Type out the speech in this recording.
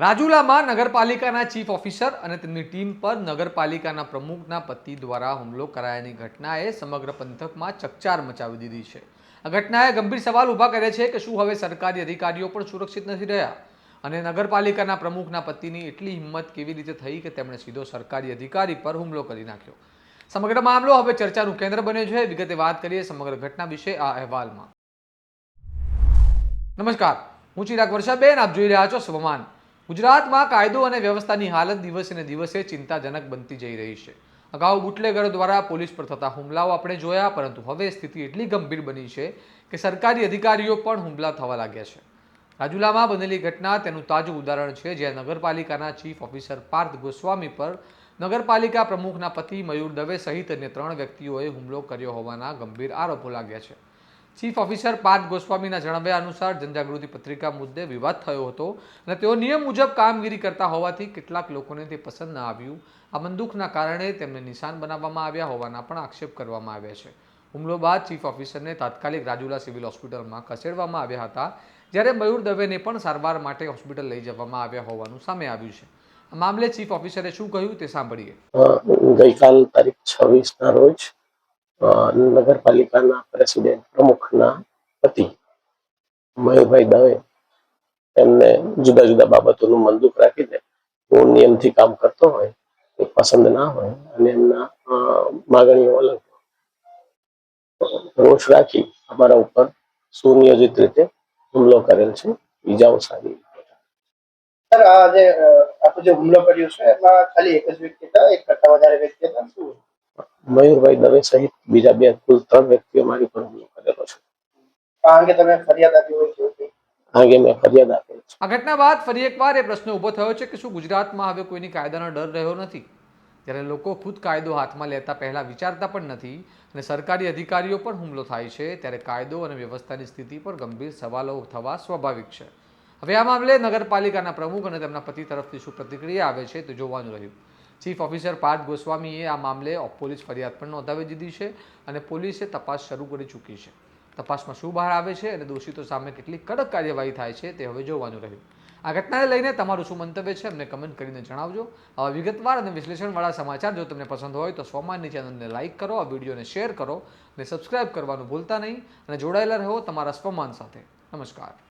રાજુલામાં નગરપાલિકાના chief officer અને તેમની ટીમ પર નગરપાલિકાના પ્રમુખના પતિ દ્વારા હુમલો કરાયાની ઘટનાએ સમગ્ર પંથકમાં ચકચાર મચાવી દીધી છે. આ ઘટનાએ ગંભીર સવાલ ઊભા કરે છે કે શું હવે સરકારી અધિકારીઓ પણ સુરક્ષિત નથી રહ્યા? અને નગરપાલિકાના પ્રમુખના પતિની એટલી હિંમત કેવી રીતે થઈ કે તેમણે સીધો સરકારી અધિકારી પર હુમલો કરી નાખ્યો? સમગ્ર મામલો હવે ચર્ચાનું કેન્દ્ર બન્યો છે. વિગતે વાત કરીએ સમગ્ર ઘટના વિશે આ અહેવાલમાં. નમસ્કાર, હું ચિરાગ વર્ષાબેન. આપ જોઈ રહ્યા છો સ્વમાન. ગુજરાતમાં કાયદો અને વ્યવસ્થાની હાલત દિવસે ને દિવસે ચિંતાજનક બનતી જઈ રહી છે. અગાઉ બુટલેગરો દ્વારા પોલીસ પર થતા હુમલાઓ આપણે જોયા, પરંતુ હવે સ્થિતિ એટલી ગંભીર બની છે કે સરકારી અધિકારીઓ પણ હુમલા થવા લાગ્યા છે. રાજુલામાં બનેલી ઘટના તેનું તાજું ઉદાહરણ છે, જ્યાં નગરપાલિકાના ચીફ ઓફિસર પાર્થ ગોસ્વામી પર નગરપાલિકા પ્રમુખના પતિ મયુર દવે સહિત અન્ય ત્રણ વ્યક્તિઓએ હુમલો કર્યો હોવાના ગંભીર આરોપો લાગ્યા છે. ચીફ ઓફિસર પાર્થ ગોસ્વામીના જણાવ્યા અનુસાર જનજાગૃતિ પત્રિકા મુદ્દે વિવાદ થયો હતો અને તેઓ નિયમ મુજબ કામગીરી કરતા હોવાથી કેટલાક લોકોને તે પસંદ ન આવ્યું. આ બંદૂકના કારણે તેમને નિશાન બનાવવામાં આવ્યા હોવાના પણ આક્ષેપ કરવામાં આવ્યા છે. હુમલો બાદ ચીફ ઓફિસરને તાત્કાલિક રાજુલા સિવિલ હોસ્પિટલમાં ખસેડવામાં આવ્યા હતા, જ્યારે મયુર દવેને પણ સારવાર માટે હોસ્પિટલ લઈ જવામાં આવ્યા હોવાનું સામે આવ્યું છે. આ મામલે ચીફ ઓફિસરે શું કહ્યું તે સાંભળીએ. ગઈકાલ તારીખ છવ્વીસના રોજ નગરપાલિકાના પ્રેસિડેન્ટ પ્રમુખના પતિ મયુરભાઈ દવે એમને જુદા જુદા બાબતોનું મંદુક રાખીને હું નિયમથી કામ કરતો હોય, એ પસંદ ના હોય અને એમના માગણીઓ અલગ રોષ રાખી અમારા ઉપર સુનિયોજિત રીતે હુમલો કરેલ છે. ઈજાઓ સારી સર, આ જે આપણે જે હુમલો કર્યો છે, એમાં ખાલી એક જ વ્યક્તિ હતા? એક કરતા વધારે વ્યક્તિ હતા? શું? મયુરભાઈ દવે સહિત બીજા બે કુલ ત્રણ વ્યક્તિઓ મારી પર હુમલો કરેલો છે. આ અંગે તમે ફરિયાદ આપી હોય છે આ અંગે મેં ફરિયાદ આપેલ છે. આ ઘટના બાદ ફરી એકવાર એ પ્રશ્ન ઊભો થયો છે કે શું ગુજરાતમાં હવે કોઈની કાયદાનો ડર રહ્યો નથી? ત્યારે લોકો ખુદ કાયદો હાથમાં લેતા પહેલા વિચારતા પણ નથી અને સરકારી અધિકારીઓ પણ હુમલો થાય છે ત્યારે કાયદો અને વ્યવસ્થાની સ્થિતિ પર ગંભીર સવાલો થવા સ્વાભાવિક છે. હવે આ મામલે નગરપાલિકાના પ્રમુખ અને તેમના પતિ તરફથી શું પ્રતિક્રિયા આવે છે તે જોવાનું રહ્યું. ચીફ ઓફિસર પાર્થ ગોસ્વામીએ આ મામલે પોલીસ ફરિયાદ પણ નોંધાવી દીધી છે અને પોલીસે તપાસ શરૂ કરી ચૂકી છે. તપાસમાં શું બહાર આવે છે અને દોષિતો સામે કેટલી કડક કાર્યવાહી થાય છે તે હવે જોવાનું રહ્યું. આ ઘટનાને લઈને તમારું શું મંતવ્ય છે અમને કમેન્ટ કરીને જણાવજો. આવા વિગતવાર અને વિશ્લેષણવાળા સમાચાર જો તમને પસંદ હોય તો સોમાનની ચેનલને લાઇક કરો, આ વિડીયોને શેર કરો અને સબસ્ક્રાઇબ કરવાનું ભૂલતા નહીં. અને જોડાયેલા રહો તમારા સ્વમાન સાથે. નમસ્કાર.